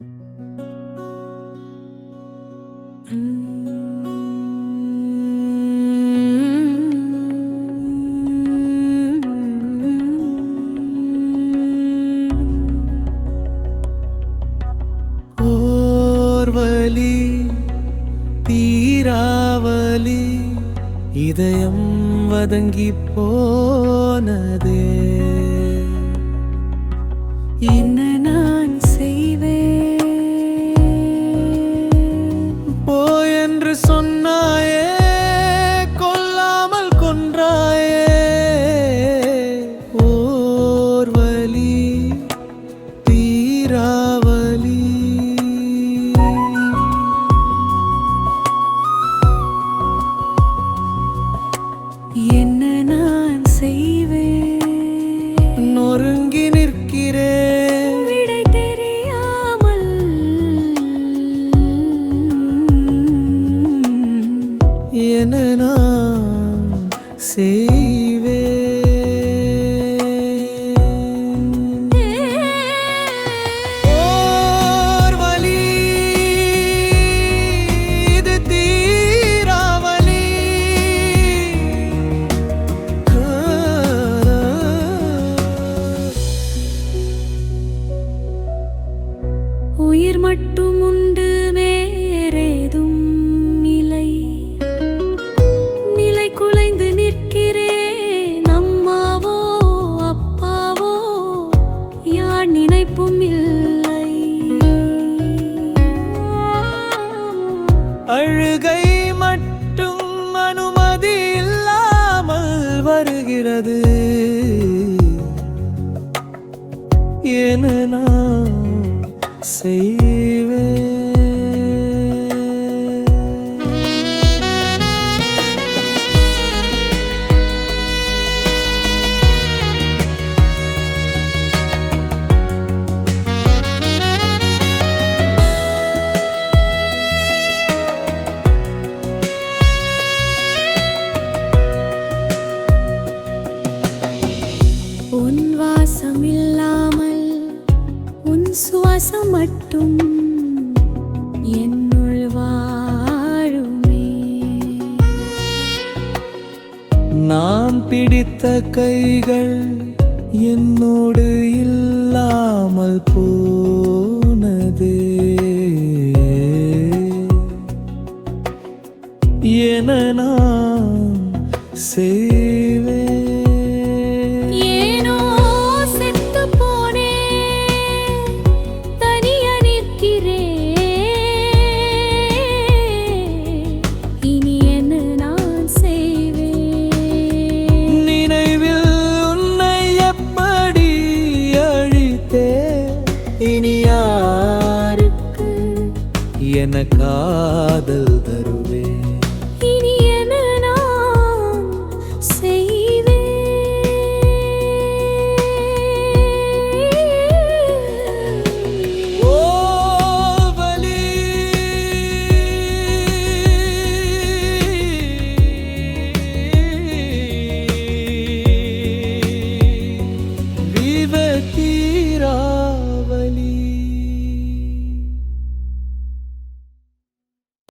Mm-hmm. ஓர்வலி தீராவலி இதயம் வதங்கி போனதே. என்ன it வருகை மட்டும் அனுமதி இல்லாமல் வருகிறது. என நான் செய்ய சுவாசம் மட்டும் என்னுள் வாழுமே. நான் பிடித்த கைகள் என்னோடு இல்லாமல் போனது. என நான் செய் என காதல் தரும்.